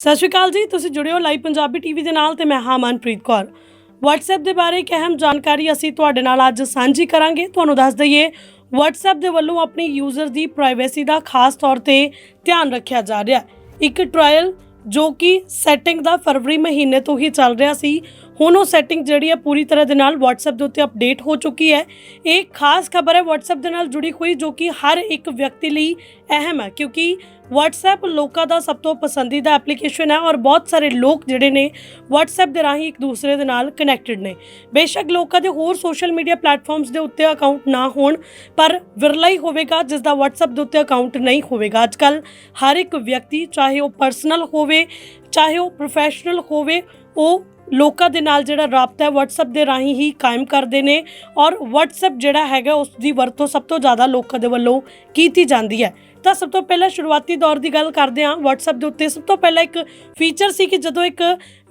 ਸਤਿ ਸ਼੍ਰੀ ਅਕਾਲ ਜੀ, ਤੁਸੀਂ ਜੁੜੇ ਹੋ ਲਾਈਵ ਪੰਜਾਬੀ ਟੀਵੀ ਦੇ ਨਾਲ ਤੇ ਮੈਂ ਹਾਂ ਮਨਪ੍ਰੀਤ ਕੌਰ। WhatsApp ਦੇ ਬਾਰੇ ਇੱਕ ਅਹਿਮ ਜਾਣਕਾਰੀ ਅਸੀਂ ਤੁਹਾਡੇ ਨਾਲ ਅੱਜ ਸਾਂਝੀ ਕਰਾਂਗੇ। ਤੁਹਾਨੂੰ ਦੱਸ ਦਈਏ, WhatsApp ਦੇ ਵੱਲੋਂ ਆਪਣੇ ਯੂਜ਼ਰ ਦੀ ਪ੍ਰਾਈਵੇਸੀ ਦਾ ਖਾਸ ਤੌਰ ਤੇ ਧਿਆਨ ਰੱਖਿਆ ਜਾ ਰਿਹਾ ਹੈ। ਇੱਕ ਟ੍ਰਾਇਲ ਜੋ ਕਿ ਸੈਟਿੰਗ ਦਾ ਫਰਵਰੀ ਮਹੀਨੇ ਤੋਂ ਹੀ ਚੱਲ ਰਿਹਾ ਸੀ ਹੁਣ ਉਹ ਸੈਟਿੰਗ ਜਿਹੜੀ ਹੈ ਪੂਰੀ ਤਰ੍ਹਾਂ ਦੇ ਨਾਲ WhatsApp ਦੇ ਉੱਤੇ ਅਪਡੇਟ ਹੋ ਚੁੱਕੀ ਹੈ। ਇਹ ਖਾਸ ਖਬਰ ਹੈ WhatsApp ਦੇ ਨਾਲ ਜੁੜੀ ਹੋਈ ਜੋ ਕਿ ਹਰ ਇੱਕ ਵਿਅਕਤੀ ਲਈ ਅਹਿਮ ਹੈ ਕਿਉਂਕਿ WhatsApp ਲੋਕਾਂ ਦਾ ਸਭ ਤੋਂ ਪਸੰਦੀਦਾ ਐਪਲੀਕੇਸ਼ਨ ਹੈ ਔਰ ਬਹੁਤ ਸਾਰੇ ਲੋਕ ਜਿਹੜੇ ਨੇ WhatsApp ਦੇ ਰਾਹੀਂ ਇੱਕ ਦੂਸਰੇ ਦੇ ਨਾਲ ਕਨੈਕਟਡ ਨੇ। ਬੇਸ਼ੱਕ ਲੋਕਾਂ ਦੇ ਹੋਰ ਸੋਸ਼ਲ ਮੀਡੀਆ ਪਲੇਟਫਾਰਮਸ ਦੇ ਉੱਤੇ ਅਕਾਊਂਟ ਨਾ ਹੋਣ, ਪਰ ਵਿਰਲਾ ਹੀ ਹੋਵੇਗਾ ਜਿਸ ਦਾ WhatsApp ਦੇ ਉੱਤੇ ਅਕਾਊਂਟ ਨਹੀਂ ਹੋਵੇਗਾ। ਅੱਜਕੱਲ ਹਰ ਇੱਕ ਵਿਅਕਤੀ ਚਾਹੇ ਉਹ ਪਰਸਨਲ ਹੋਵੇ, ਚਾਹੇ ਉਹ ਪ੍ਰੋਫੈਸ਼ਨਲ ਹੋਵੇ, ਉਹ ਲੋਕਾਂ ਦੇ ਨਾਲ ਜਿਹੜਾ ਰਾਬਤਾ ਹੈ, WhatsApp ਦੇ ਰਾਹੀਂ ਹੀ ਕਾਇਮ ਕਰਦੇ ਨੇ ਔਰ WhatsApp ਜਿਹੜਾ ਹੈਗਾ, ਉਸ ਦੀ ਵਰਤੋਂ ਸਭ ਤੋਂ ਜ਼ਿਆਦਾ ਲੋਕਾਂ ਦੇ ਵੱਲੋਂ ਕੀਤੀ ਜਾਂਦੀ ਹੈ। ਤਾਂ ਸਭ ਤੋਂ ਪਹਿਲਾਂ ਸ਼ੁਰੂਆਤੀ ਦੌਰ ਦੀ ਗੱਲ ਕਰਦੇ ਹਾਂ। WhatsApp ਦੇ ਉੱਤੇ ਸਭ ਤੋਂ ਪਹਿਲਾਂ ਇੱਕ ਫੀਚਰ ਸੀ ਕਿ ਜਦੋਂ ਇੱਕ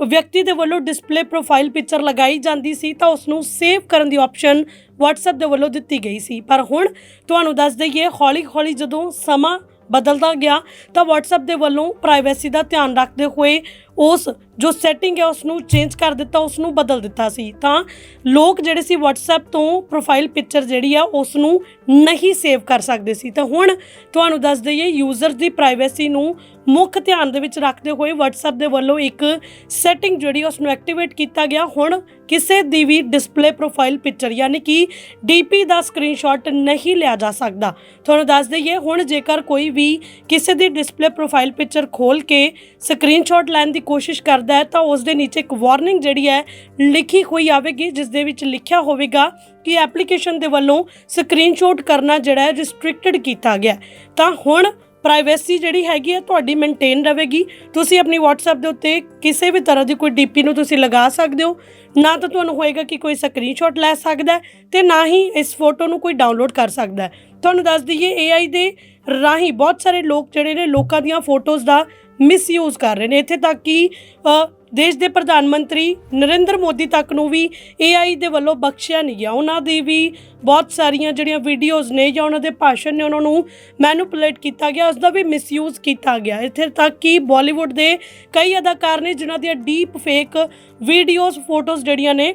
ਵਿਅਕਤੀ ਦੇ ਵੱਲੋਂ ਡਿਸਪਲੇ ਪ੍ਰੋਫਾਈਲ ਪਿਕਚਰ ਲਗਾਈ ਜਾਂਦੀ ਸੀ, ਤਾਂ ਉਸ ਨੂੰ ਸੇਵ ਕਰਨ ਦੀ ਆਪਸ਼ਨ WhatsApp ਦੇ ਵੱਲੋਂ ਦਿੱਤੀ ਗਈ ਸੀ। ਪਰ ਹੁਣ ਤੁਹਾਨੂੰ ਦੱਸ ਦਈਏ, ਹੌਲੀ-ਹੌਲੀ ਜਦੋਂ ਸਮਾਂ ਬਦਲਦਾ ਗਿਆ, ਤਾਂ WhatsApp ਦੇ ਵੱਲੋਂ ਪ੍ਰਾਈਵੇਸੀ ਦਾ ਧਿਆਨ ਰੱਖਦੇ ਹੋਏ ਉਸ ਜੋ ਸੈਟਿੰਗ ਹੈ ਉਸ ਨੂੰ ਚੇਂਜ ਕਰ ਦਿੱਤਾ ਉਸ ਨੂੰ ਬਦਲ ਦਿੱਤਾ ਸੀ। ਤਾਂ ਲੋਕ ਜਿਹੜੇ ਸੀ WhatsApp ਤੋਂ ਪ੍ਰੋਫਾਈਲ ਪਿਕਚਰ ਜਿਹੜੀ ਆ ਉਸ ਨੂੰ ਨਹੀਂ ਸੇਵ ਕਰ ਸਕਦੇ ਸੀ। ਤਾਂ ਹੁਣ ਤੁਹਾਨੂੰ ਦੱਸ ਦਈਏ ਯੂਜ਼ਰ ਦੀ ਪ੍ਰਾਈਵੇਸੀ ਨੂੰ ਮੁੱਖ ਧਿਆਨ ਦੇ ਵਿੱਚ ਰੱਖਦੇ ਹੋਏ WhatsApp ਦੇ ਵੱਲੋਂ ਇੱਕ ਸੈਟਿੰਗ ਜਿਹੜੀ ਉਸ ਨੂੰ ਐਕਟੀਵੇਟ ਕੀਤਾ ਗਿਆ। ਹੁਣ ਕਿਸੇ ਦੀ ਵੀ ਡਿਸਪਲੇ ਪ੍ਰੋਫਾਈਲ ਪਿਕਚਰ ਯਾਨੀ ਕਿ DP ਦਾ ਸਕਰੀਨਸ਼ਾਟ ਨਹੀਂ ਲਿਆ ਜਾ ਸਕਦਾ। ਤੁਹਾਨੂੰ ਦੱਸ ਦਈਏ, ਹੁਣ ਜੇਕਰ ਕੋਈ ਵੀ ਕਿਸੇ ਦੀ ਡਿਸਪਲੇ ਪ੍ਰੋਫਾਈਲ ਪਿਕਚਰ ਖੋਲ ਕੇ ਸਕਰੀਨਸ਼ਾਟ ਲੈਣ ਦੀ ਕੋਸ਼ਿਸ਼ ਕਰਦਾ ਹੈ, ਤਾਂ ਉਸ ਦੇ ਨੀਚੇ ਇੱਕ ਵਾਰਨਿੰਗ ਜਿਹੜੀ ਹੈ ਲਿਖੀ ਹੋਈ ਆਵੇਗੀ ਜਿਸ ਦੇ ਵਿੱਚ ਲਿਖਿਆ ਹੋਵੇਗਾ ਕਿ ਐਪਲੀਕੇਸ਼ਨ ਦੇ ਵੱਲੋਂ ਸਕਰੀਨਸ਼ਾਟ ਕਰਨਾ ਜਿਹੜਾ ਹੈ ਰਿਸਟ੍ਰਿਕਟਡ ਕੀਤਾ ਗਿਆ ਤਾਂ ਹੁਣ ਪ੍ਰਾਈਵੇਸੀ ਜਿਹੜੀ ਹੈਗੀ ਹੈ, ਤੁਹਾਡੀ ਮੇਨਟੇਨ ਰਹੇਗੀ। ਤੁਸੀਂ ਆਪਣੀ WhatsApp ਦੇ ਉੱਤੇ ਕਿਸੇ ਵੀ ਤਰ੍ਹਾਂ ਦੀ ਕੋਈ DP ਨੂੰ ਤੁਸੀਂ ਲਗਾ ਸਕਦੇ ਹੋ। ਨਾ ਤਾਂ ਤੁਹਾਨੂੰ ਹੋਏਗਾ ਕਿ ਕੋਈ ਸਕਰੀਨਸ਼ਾਟ ਲੈ ਸਕਦਾ ਹੈ ਤੇ ਨਾ ਹੀ ਇਸ ਫੋਟੋ ਨੂੰ ਕੋਈ ਡਾਊਨਲੋਡ ਕਰ ਸਕਦਾ ਤੁਹਾਨੂੰ ਦੱਸ ਦਈਏ AI ਦੇ ਰਾਹੀਂ ਬਹੁਤ ਸਾਰੇ ਲੋਕ ਜਿਹੜੇ ਨੇ, ਲੋਕਾਂ ਦੀਆਂ ਫੋਟੋਜ਼ ਦਾ ਮਿਸਯੂਜ਼ ਕਰ ਰਹੇ ਨੇ। ਇੱਥੇ ਤੱਕ ਕਿ ਦੇਸ਼ ਦੇ ਪ੍ਰਧਾਨ ਮੰਤਰੀ ਨਰਿੰਦਰ ਮੋਦੀ ਤੱਕ ਨੂੰ ਵੀ AI ਦੇ ਵੱਲੋਂ ਬਖਸ਼ਿਆ ਨਹੀਂ ਗਿਆ। ਉਹਨਾਂ ਦੀ ਵੀ ਬਹੁਤ ਸਾਰੀਆਂ ਜਿਹੜੀਆਂ ਵੀਡੀਓਜ਼ ਨੇ ਜਾਂ ਉਹਨਾਂ ਦੇ ਭਾਸ਼ਣ ਨੇ, ਉਹਨਾਂ ਨੂੰ ਮੈਨੂਪੂਲੇਟ ਕੀਤਾ ਗਿਆ ਉਸ ਦਾ ਵੀ ਮਿਸਯੂਜ਼ ਕੀਤਾ ਗਿਆ। ਇੱਥੇ ਤੱਕ ਕਿ ਬਾਲੀਵੁੱਡ ਦੇ ਕਈ ਅਦਾਕਾਰ ਨੇ, ਜਿਨ੍ਹਾਂ ਦੀਆਂ ਡੀਪ ਫੇਕ ਵੀਡੀਓਜ਼ ਫੋਟੋਜ਼ ਜਿਹੜੀਆਂ ਨੇ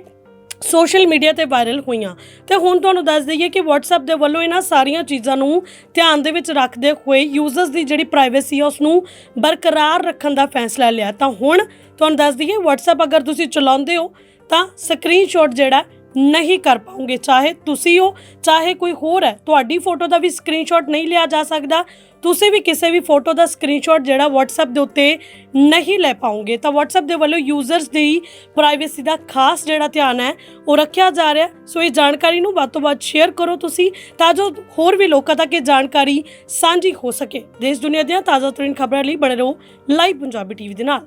ਸੋਸ਼ਲ ਮੀਡੀਆ ਤੇ ਵਾਇਰਲ ਹੋਈਆਂ। ਤੇ ਹੁਣ ਤੁਹਾਨੂੰ ਦੱਸ ਦਈਏ ਕਿ WhatsApp ਦੇ ਵੱਲੋਂ ਇਹਨਾਂ ਸਾਰੀਆਂ ਚੀਜ਼ਾਂ ਨੂੰ ਧਿਆਨ ਦੇ ਵਿੱਚ ਰੱਖਦੇ ਹੋਏ ਯੂਜ਼ਰਸ ਦੀ ਜਿਹੜੀ ਪ੍ਰਾਈਵੇਸੀ ਹੈ ਉਸ ਨੂੰ ਬਰਕਰਾਰ ਰੱਖਣ ਦਾ ਫੈਸਲਾ ਲਿਆ। ਤਾਂ ਹੁਣ ਤੁਹਾਨੂੰ ਦੱਸ ਦਈਏ, WhatsApp ਅਗਰ ਤੁਸੀਂ ਚਲਾਉਂਦੇ ਹੋ ਤਾਂ ਸਕਰੀਨਸ਼ਾਟ ਜਿਹੜਾ ਨਹੀਂ ਕਰ ਪਾਉਂਗੇ। ਚਾਹੇ ਤੁਸੀਂ ਹੋ, ਚਾਹੇ ਕੋਈ ਹੋਰ ਹੈ, ਤੁਹਾਡੀ ਫੋਟੋ ਦਾ ਵੀ ਸਕਰੀਨਸ਼ਾਟ ਨਹੀਂ ਲਿਆ ਜਾ ਸਕਦਾ। ਤੁਸੀਂ ਵੀ ਕਿਸੇ ਵੀ ਫੋਟੋ ਦਾ ਸਕਰੀਨਸ਼ਾਟ ਜਿਹੜਾ WhatsApp ਦੇ ਉੱਤੇ ਨਹੀਂ ਲੈ ਪਾਉਂਗੇ। ਤਾਂ WhatsApp ਦੇ ਵੱਲੋਂ ਯੂਜ਼ਰਸ ਦੀ ਪ੍ਰਾਈਵੇਸੀ ਦਾ ਖਾਸ ਜਿਹੜਾ ਧਿਆਨ ਹੈ, ਉਹ ਰੱਖਿਆ ਜਾ ਰਿਹਾ ਸੋ ਇਹ ਜਾਣਕਾਰੀ ਨੂੰ ਵੱਧ ਤੋਂ ਵੱਧ ਸ਼ੇਅਰ ਕਰੋ ਤੁਸੀਂ, ਤਾਂ ਜੋ ਹੋਰ ਵੀ ਲੋਕਾਂ ਤੱਕ ਇਹ ਜਾਣਕਾਰੀ ਸਾਂਝੀ ਹੋ ਸਕੇ। ਦੇਸ਼ ਦੁਨੀਆ ਦੀਆਂ ਤਾਜ਼ਾ ਤਰੀਨ ਖਬਰਾਂ ਲਈ ਬਣੇ ਰਹੋ ਲਾਈਵ ਪੰਜਾਬੀ ਟੀਵੀ ਦੇ ਨਾਲ।